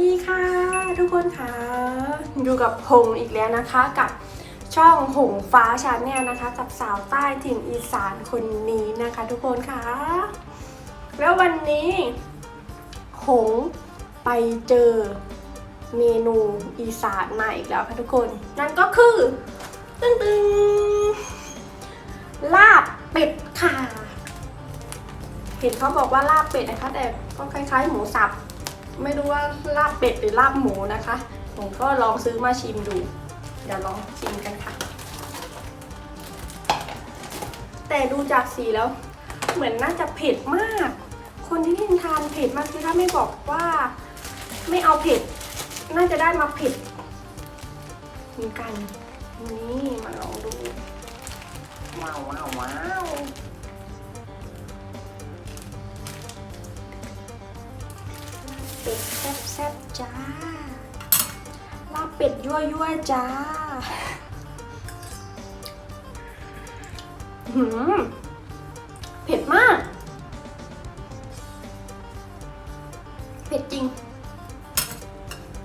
ดีค่ะทุกคนค่ะอยู่กับหงอีกแล้วนะคะกับช่องหงฟ้าชาแนลนะคะ กับสาวใต้ถิ่นอีสานคนนี้นะคะ ทุกคนค่ะ แล้ววันนี้หงไปเจอเมนูอีสานมาอีกแล้วค่ะทุกคน นั่นก็คือตึ้งตึงลาบเป็ดค่ะเห็นเขาบอกว่าลาบเป็ดนะคะแต่ก็คล้ายๆหมูสับ ไม่รู้ว่าลาบเป็ดหรือลาบหมูนะคะ ผมก็ลองซื้อมาชิมดู เดี๋ยวลองชิมกันค่ะ แต่ดูจากสีแล้ว เหมือนน่าจะเผ็ดมาก คนที่นินทานเผ็ดมากคือถ้าไม่บอกว่าไม่เอาเผ็ด น่าจะได้มาเผ็ดเหมือนกัน นี่มาลองดู ว้าวว้าวว้าว เป็ดแซ่บๆจ้าลาบเป็ดยั่วๆจ้าหืมเผ็ดมาก เผ็ดจริง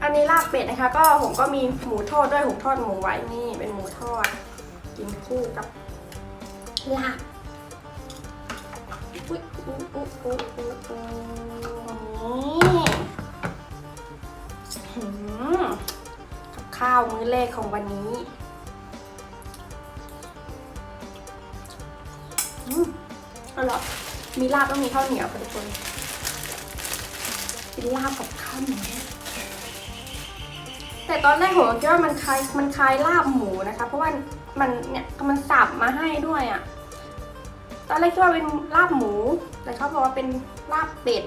อันนี้ลาบเป็ดนะคะ ก็ผมก็มีหมูทอดด้วยผมทอดหมูไว้นี่เป็นหมูทอด กินคู่กับลาบอุ๊ยอุ๊ยอุ๊ยอุ๊ยอุ๊ยอุ๊ยนี่หืม กับข้าวมื้อแรกของวันนี้อืมอร่อยมีลาบต้องมีข้าวเหนียวค่ะทุกคนกินลาบกับข้าวเหนียวแต่ตอนแรกผมคิดว่ามันคล้ายมันคล้ายลาบหมูนะคะ เพราะว่ามันเนี่ยมันสับมาให้ด้วยอะ่ะตอนแรกคิดว่าเป็นลาบหมู แต่เขาบอกว่าเป็นลาบเป็ด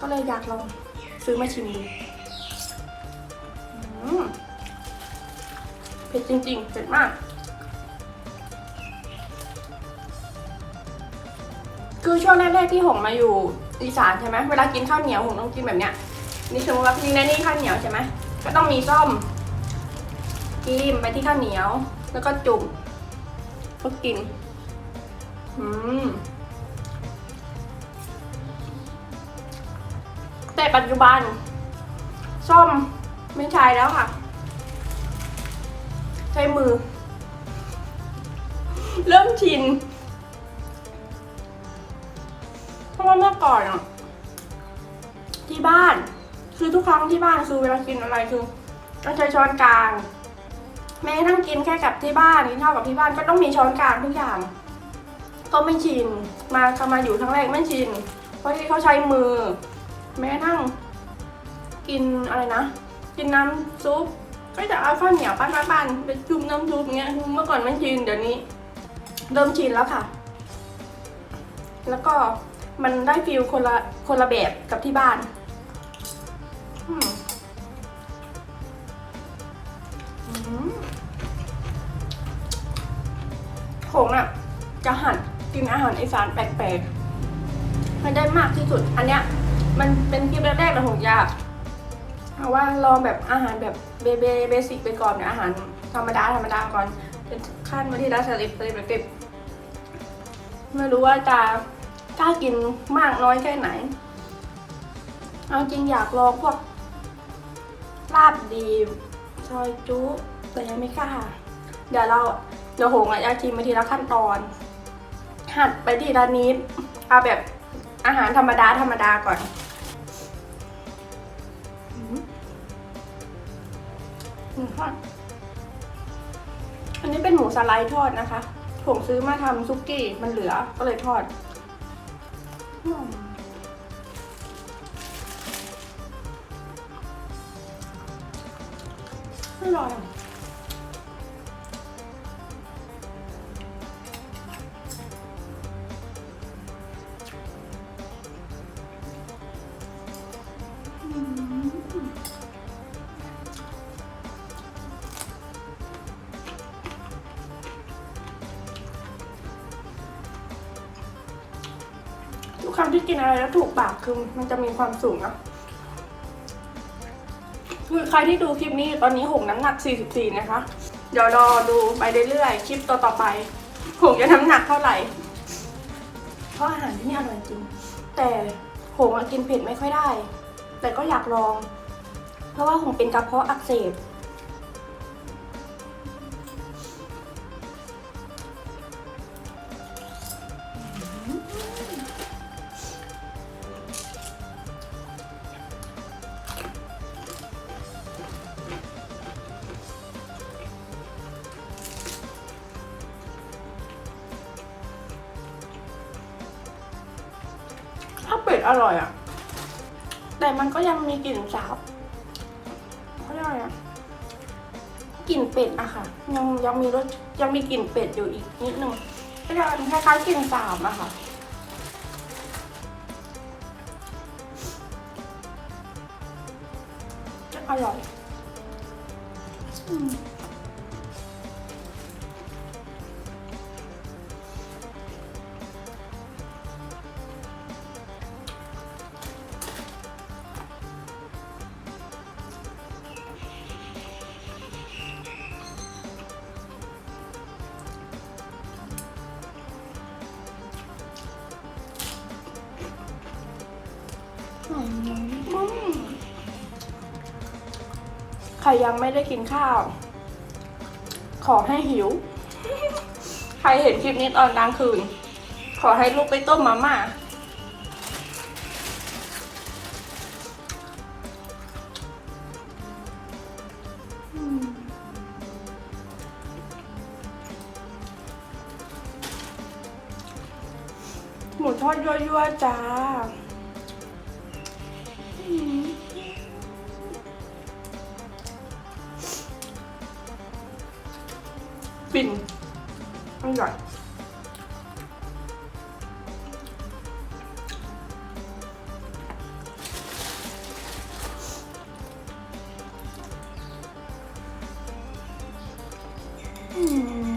ก็เลยอยากลองซื้อมาชิมดูเผ็ดจริงๆเผ็ดมาก คือช่วงแรกๆที่หงมาอยู่อีสานใช่ไหมเวลากินข้าวเหนียวหงต้องกินแบบเนี้ยนี่สมมติว่าพี่ในนี่ข้าวเหนียวใช่ไหมก็ต้องมีส้มจิ้มไปที่ข้าวเหนียว แล้วก็จุ่มก็กิน อืม ปัจจุบัน ส้มไม่ใช้แล้วค่ะ ใช้มือ เริ่มชินเพราะว่าเมื่อก่อนอะที่บ้าน คือทุกครั้งที่บ้านคือเวลากินอะไรคือต้องใช้ช้อนกลางแม้ทั่งกินแค่กับที่บ้านกินข้าวกับที่บ้านก็ต้องมีช้อนกลางทุกอย่าง ก็ไม่ชิน มาทำมาอยู่ครั้งแรกไม่ชิน เพราะที่เขาใช้มือ แม้ทั่ง กินอะไรนะ กินน้ำซุป ก็จะเอาข้าวเหนียวปั้นๆๆไปจุ่มน้ำซุปเงี้ยเมื่อก่อนไม่ชินเดี๋ยวนี้เริ่มชินแล้วค่ะ แล้วก็มันได้ฟิลคนละคนละแบบกับที่บ้านอืมอืมผมอะ จะหันกินอาหารอีสานแปลกๆ มันได้มากที่สุด อันเนี้ย มันเป็นคลิปแรกๆแต่ผมอยากเอาว่าลองแบบอาหารแบบเบเบเบสิกไปก่อนเนี่ยอาหารธรรมดาธรรมดาก่อนเป็นขั้นมาที่รัสลิปสลิปสลิปไม่รู้ว่าจะกล้ากินมากน้อยแค่ไหน เอาจริงอยากลองพวกลาบดีซอยจุ แต่ยังไม่กล้า เดี๋ยวเราเดี๋ยวหงอะอยากชิมไปทีละขั้นตอน หัดไปทีละนิดเอาแบบอาหารธรรมดาธรรมดาก่อน หมูทอด อันนี้เป็นหมูสไลด์ทอดนะคะผมซื้อมาทำซุกี้มันเหลือก็เลยทอดอืมอร่อย ทุกครั้งที่กินอะไรแล้วถูกปากคือมันจะมีความสุขนะคือใครที่ดูคลิปนี้ตอนนี้หงน้ำหนัก 44 นะคะ เดี๋ยวรอดูไปเรื่อยๆ คลิปต่อๆไปหงจะน้ำหนักเท่าไหร่ เพราะอาหารที่นี่อร่อยจริง แต่หงกินเผ็ดไม่ค่อยได้ แต่ก็อยากลอง เพราะว่าหงเป็นกระเพาะอักเสบ ดอร่อยอะแต่มันก็ยังมีกลิ่นสาบเขาเรียกอะไรอะกลิ่นเป็ดอะค่ะ ยังยังมีรสยังมีกลิ่นเป็ดอยู่อีกนิดนึงก็จะคล้ายๆกลิ่นสาบอะค่ะอร่อย อืม ใครยังไม่ได้กินข้าว ขอให้หิว ใครเห็นคลิปนี้ตอนกลางคืน ขอให้ลูกไปต้มมาม่าอืมหมูทอดยั่วๆจ้า ปิ่นอร่อยอืม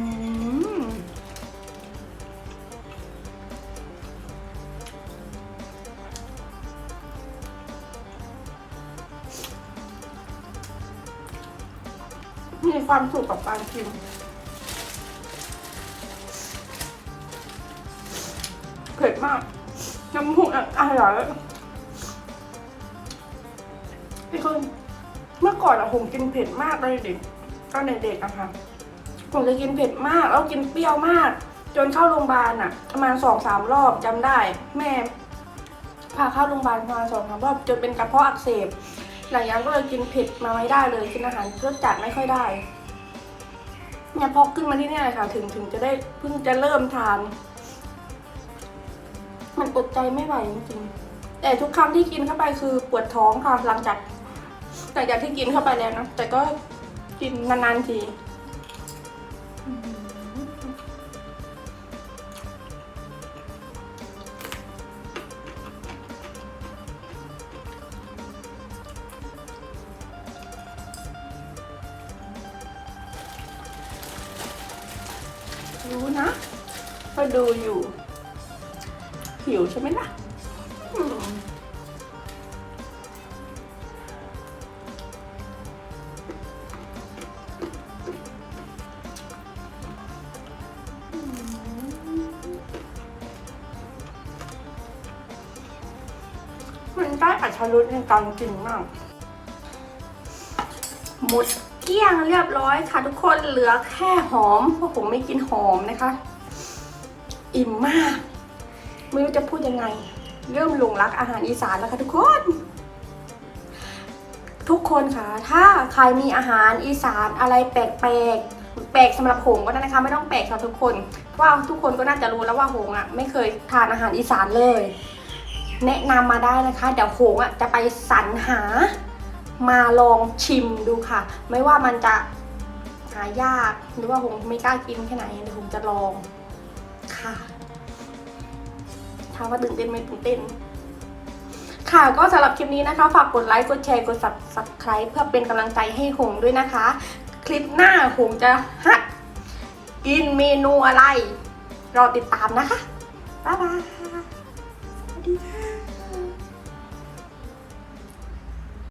มีความสุขกับการกินเผ็ดมาก น้ำพุอะอร่อยนี่คือเมื่อก่อนอะผมกินเผ็ดมากตอนเด็กตอนเด็กๆอะค่ะผมจะกินเผ็ดมากแล้วกินเปรี้ยวมาก จนเข้าโรงพยาบาลอะประมาณสองสามรอบจำได้ แม่พาเข้าโรงพยาบาลประมาณสองสามรอบจนเป็นกระเพาะอักเสบ หลายอย่างก็เลยกินเผ็ดมาไม่ได้เลยกินอาหารรสจัดไม่ค่อยได้เนี่ยพอขึ้นมาที่นี่เลยค่ะ ถึงถึงจะได้เพิ่งจะเริ่มทาน มันอดใจไม่ไหวจริงๆแต่ทุกครั้งที่กินเข้าไปคือปวดท้องค่ะหลังจากหลังจากที่กินเข้าไปแล้วนะแต่ก็กินนานๆที รู้นะก็ดูอยู่ หิวใช่ไหมล่ะมันได้อัตรสในการกินมากหมด เกลี้ยงเรียบร้อยค่ะทุกคนเหลือแค่หอมเพราะผมไม่กินหอมนะคะ อิ่มมาก ไม่รู้จะพูดยังไง เริ่มหลงรักอาหารอีสานแล้วค่ะทุกคน ทุกคนค่ะ ถ้าใครมีอาหารอีสานอะไรแปลกๆแปลกสำหรับหงก็ได้นะคะ ไม่ต้องแปลกสำหรับทุกคนว่าทุกคนก็น่าจะรู้แล้วว่าหงอะไม่เคยทานอาหารอีสานเลย แนะนำมาได้นะคะ เดี๋ยวหงอะจะไปสรรหา มาลองชิมดูค่ะ ไม่ว่ามันจะหายาก หรือว่าหงไม่กล้ากินแค่ไหนเดี๋ยวหงจะลองค่ะถามว่าตื่นเต้นไหมตื่นเต้น ค่ะก็สำหรับคลิปนี้นะคะ ฝากกดไลค์ กดแชร์ กด subscribe เพื่อเป็นกำลังใจให้หงด้วยนะคะ คลิปหน้าหงจะหัดกินเมนูอะไร รอติดตามนะคะ บ๊ายบาย สวัสดีค่ะ